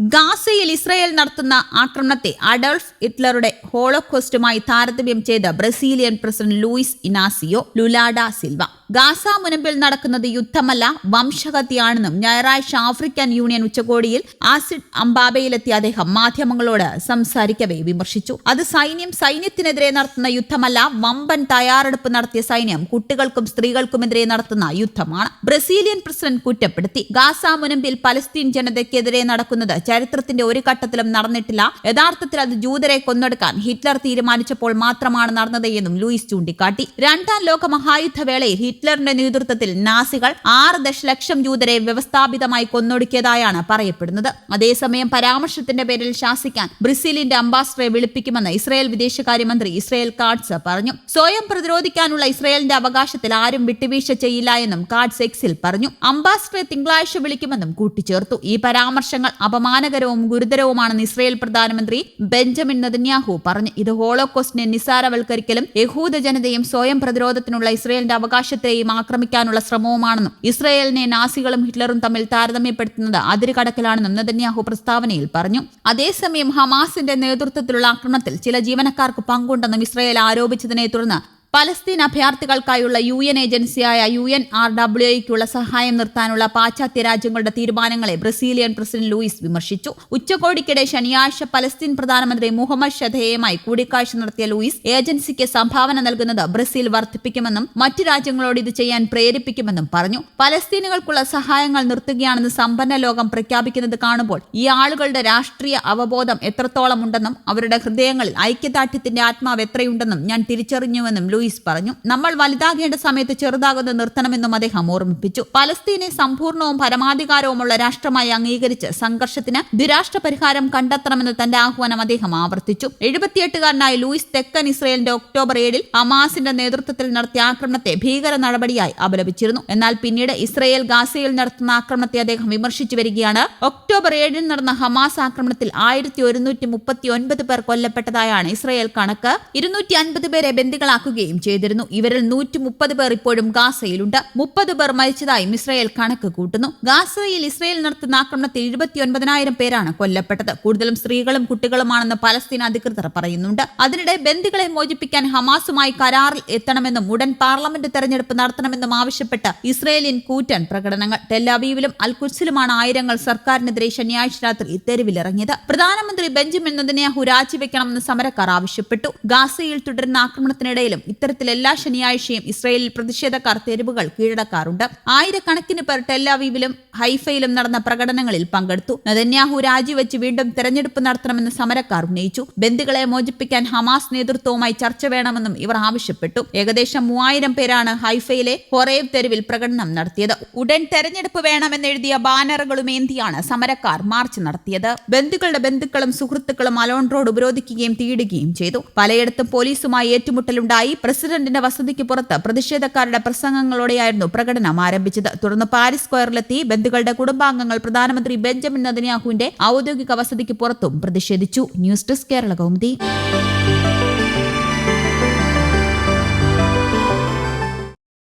ഗാസയിൽ ഇസ്രയേൽ നടത്തുന്ന ആക്രമണത്തെ അഡോൾഫ് ഹിറ്റ്ലറുടെ ഹോളോകോസ്റ്റുമായി താരതമ്യം ചെയ്ത Brazilian president Luiz Inacio Lula da Silva. Gaza മുനമ്പിൽ നടക്കുന്നത് യുദ്ധമല്ല വംശഹത്യയാണെന്നും ഞായറാഴ്ച ആഫ്രിക്കൻ യൂണിയൻ ഉച്ചകോടിയിൽ ആസിഡ് അംബാബയിലെത്തിയ അദ്ദേഹം മാധ്യമങ്ങളോട് സംസാരിക്കവേ വിമർശിച്ചു. അത് സൈന്യം സൈന്യത്തിനെതിരെ നടത്തുന്ന യുദ്ധമല്ല വമ്പൻ തയ്യാറെടുപ്പ് നടത്തിയ സൈന്യം കുട്ടികൾക്കും സ്ത്രീകൾക്കുമെതിരെ നടത്തുന്ന യുദ്ധമാണ്. ബ്രസീലിയൻ പ്രസിഡന്റ് കുറ്റപ്പെടുത്തി. ഗാസ മുനമ്പിൽ പലസ്തീൻ ജനതയ്ക്കെതിരെ നടക്കുന്നത് ചരിത്രത്തിന്റെ ഒരു ഘട്ടത്തിലും നടന്നിട്ടില്ല. യഥാർത്ഥത്തിൽ അത് ജൂതരെ കൊന്നെടുക്കാൻ ഹിറ്റ്ലർ തീരുമാനിച്ചപ്പോൾ മാത്രമാണ് നടന്നത് എന്നും ലൂയിസ് ചൂണ്ടിക്കാട്ടി. രണ്ടാം ലോക മഹായുദ്ധ വേളയിൽ ഹിറ്റ്ലറിന്റെ നേതൃത്വത്തിൽ നാസികൾ ആറ് ദശലക്ഷം ജൂതരെ വ്യവസ്ഥാപിതമായി കൊന്നൊടുക്കിയതായാണ് പറയപ്പെടുന്നത്. അതേസമയം പരാമർശത്തിന്റെ പേരിൽ ശാസിക്കാൻ ബ്രസീലിന്റെ അംബാസിഡറെ വിളിപ്പിക്കുമെന്ന് ഇസ്രായേൽ വിദേശകാര്യമന്ത്രി ഇസ്രായേൽ കാഡ്സ് പറഞ്ഞു. സ്വയം പ്രതിരോധിക്കാനുള്ള ഇസ്രായേലിന്റെ അവകാശത്തിൽ ആരും വിട്ടുവീഴ്ച ചെയ്യില്ല എന്നും കാഡ്സ് എക്സിൽ പറഞ്ഞു. അംബാസിഡറെ തിങ്കളാഴ്ച വിളിക്കുമെന്നും കൂട്ടിച്ചേർത്തു. ഈ പരാമർശങ്ങൾ അപമാനകരവും ഗുരുതരവുമാണെന്ന് ഇസ്രായേൽ പ്രധാനമന്ത്രി ബെഞ്ചമിൻ നദന്യാഹു പറഞ്ഞു. ഇത് ഹോളോകോസ്റ്റിനെ നിസ്സാരവൽക്കരിക്കലും യഹൂദ ജനതയും സ്വയം പ്രതിരോധത്തിനുള്ള ഇസ്രായേലിന്റെ അവകാശത്തെയും ആക്രമിക്കാനുള്ള ശ്രമവുമാണെന്നും ഇസ്രയേലിനെ നാസികളും ഹിറ്റ്ലറും തമ്മിൽ താരതമ്യപ്പെടുത്തുന്നത് അതിരുകടക്കലാണെന്നും നെതന്യാഹു പ്രസ്താവനയിൽ പറഞ്ഞു. അതേസമയം ഹമാസിന്റെ നേതൃത്വത്തിലുള്ള ആക്രമണത്തിൽ ചില ജീവനക്കാർക്ക് പങ്കുണ്ടെന്നും ഇസ്രയേൽ ആരോപിച്ചതിനെ തുടർന്ന് പലസ്തീൻ അഭയാർത്ഥികൾക്കായുള്ള യു എൻ ഏജൻസിയായ യു എൻ ആർ ഡബ്ല്യു ഡബ്ല്യുഐക്കുള്ള സഹായം നിർത്താനുള്ള പാശ്ചാത്യ രാജ്യങ്ങളുടെ തീരുമാനങ്ങളെ ബ്രസീലിയൻ പ്രസിഡന്റ് ലൂയിസ് വിമർശിച്ചു. ഉച്ചകോടിക്കിടെ ശനിയാഴ്ച പലസ്തീൻ പ്രധാനമന്ത്രി മുഹമ്മദ് ഷധയുമായി കൂടിക്കാഴ്ച നടത്തിയ ലൂയിസ് ഏജൻസിക്ക് സംഭാവന നൽകുന്നത് ബ്രസീൽ വർദ്ധിപ്പിക്കുമെന്നും മറ്റു രാജ്യങ്ങളോട് ഇത് ചെയ്യാൻ പ്രേരിപ്പിക്കുമെന്നും പറഞ്ഞു. പലസ്തീനുകൾക്കുള്ള സഹായങ്ങൾ നിർത്തുകയാണെന്ന് സമ്പന്ന ലോകം പ്രഖ്യാപിക്കുന്നത് കാണുമ്പോൾ ഈ ആളുകളുടെ രാഷ്ട്രീയ അവബോധം എത്രത്തോളം ഉണ്ടെന്നും അവരുടെ ഹൃദയങ്ങളിൽ ഐക്യദാർഢ്യത്തിന്റെ ആത്മാവ് എത്രയുണ്ടെന്നും ഞാൻ തിരിച്ചറിഞ്ഞുവെന്നും ലൂയിസ് പറഞ്ഞു നമ്മൾ വലുതാകേണ്ട സമയത്ത് ചെറുതാകുന്നത് നിർത്തണമെന്നും അദ്ദേഹം ഓർമ്മിപ്പിച്ചു. പലസ്തീനെ സമ്പൂർണവും പരമാധികാരവുമുള്ള രാഷ്ട്രമായി അംഗീകരിച്ച് സംഘർഷത്തിന് ദുരാഷ്ട്ര പരിഹാരം കണ്ടെത്തണമെന്ന് തന്റെ ആഹ്വാനം അദ്ദേഹം ആവർത്തിച്ചു. എഴുപത്തിയെട്ടുകാരനായ ലൂയിസ് തെക്കൻ ഇസ്രയേലിന്റെ ഒക്ടോബർ ഏഴിൽ ഹമാസിന്റെ നേതൃത്വത്തിൽ നടത്തിയ ആക്രമണത്തെ ഭീകര നടപടിയായി അപലപിച്ചിരുന്നു. എന്നാൽ പിന്നീട് ഇസ്രയേൽ ഗാസയിൽ നടത്തുന്ന ആക്രമണത്തെ അദ്ദേഹം വിമർശിച്ചു വരികയാണ്. ഒക്ടോബർ ഏഴിന് നടന്ന ഹമാസ് ആക്രമണത്തിൽ ആയിരത്തി ഒരുന്നൂറ്റി മുപ്പത്തി ഒൻപത് പേർ കൊല്ലപ്പെട്ടതായാണ് ഇസ്രയേൽ കണക്ക്. ഇരുന്നൂറ്റി അൻപത് പേരെ ബന്ദികളാക്കുകയും ചെയ്തിരുന്നു. ഇവരിൽ നൂറ്റി മുപ്പത് പേർ ഇപ്പോഴും ഗാസയിലുണ്ട്. മുപ്പത് പേർ മരിച്ചതായും ഇസ്രായേൽ കണക്ക് കൂട്ടുന്നു. ഗാസയിൽ ഇസ്രായേൽ നടത്തുന്ന ആക്രമണത്തിൽ ഇരുപത്തിയൊൻപതിനായിരം പേരാണ് കൊല്ലപ്പെട്ടത്. കൂടുതലും സ്ത്രീകളും കുട്ടികളുമാണെന്ന് പലസ്തീൻ അധികൃതർ പറയുന്നുണ്ട്. അതിനിടെ ബന്ദികളെ മോചിപ്പിക്കാൻ ഹമാസുമായി കരാറിൽ എത്തണമെന്നും ഉടൻ പാർലമെന്റ് തെരഞ്ഞെടുപ്പ് നടത്തണമെന്നും ആവശ്യപ്പെട്ട് ഇസ്രായേലിൻ കൂറ്റൻ പ്രകടനങ്ങൾ. ടെല്ലാവീവിലും അൽകുസിലുമാണ് ആയിരങ്ങൾ സർക്കാരിനെതിരെ ശനിയാഴ്ച രാത്രി തെരുവിലിറങ്ങിയത്. പ്രധാനമന്ത്രി ബെഞ്ചമിൻ നെതന്യാഹു രാജിവെക്കണമെന്ന് സമരക്കാർ ആവശ്യപ്പെട്ടു. ഗാസയിൽ തുടരുന്ന ആക്രമണത്തിനിടയിലും ഇത്തരത്തിൽ എല്ലാ ശനിയാഴ്ചയും ഇസ്രയേലിൽ പ്രതിഷേധക്കാർ തെരുവുകൾ കീഴടക്കാറുണ്ട്. ആയിരക്കണക്കിന് പേർ ടെല്ലാവീവിലും ഹൈഫയിലും നടന്ന പ്രകടനങ്ങളിൽ പങ്കെടുത്തു. നദന്യാഹു രാജിവെച്ച് വീണ്ടും തെരഞ്ഞെടുപ്പ് നടത്തണമെന്ന് സമരക്കാർ ഉന്നയിച്ചു. ബന്ദികളെ മോചിപ്പിക്കാൻ ഹമാസ് നേതൃത്വവുമായി ചർച്ച വേണമെന്നും ഇവർ ആവശ്യപ്പെട്ടു. ഏകദേശം മൂവായിരം പേരാണ് ഹൈഫയിലെ ഹൊറേവ് തെരുവിൽ പ്രകടനം നടത്തിയത്. ഉടൻ തെരഞ്ഞെടുപ്പ് വേണമെന്നെഴുതിയ ബാനറുകളും ഏന്തിയാണ് സമരക്കാർ മാർച്ച് നടത്തിയത്. ബന്ധുക്കളുടെ ബന്ധുക്കളും സുഹൃത്തുക്കളും അലോൺ റോഡ് ഉപരോധിക്കുകയും തീടുകയും ചെയ്തു. പലയിടത്തും പോലീസുമായി ഏറ്റുമുട്ടലുണ്ടായി. പ്രസിഡന്റിന്റെ വസതിക്ക് പുറത്ത് പ്രതിഷേധക്കാരുടെ പ്രസംഗങ്ങളോടെയായിരുന്നു പ്രകടനം ആരംഭിച്ചത്. തുടർന്ന് പാരീസ് സ്ക്വയറിലെത്തി ബന്ധുക്കളുടെ കുടുംബാംഗങ്ങൾ പ്രധാനമന്ത്രി ബെഞ്ചമിൻ നദന്യാഹുവിന്റെ ഔദ്യോഗിക വസതിക്ക് പുറത്തും പ്രതിഷേധിച്ചു. News desk Kerala Kaumudi.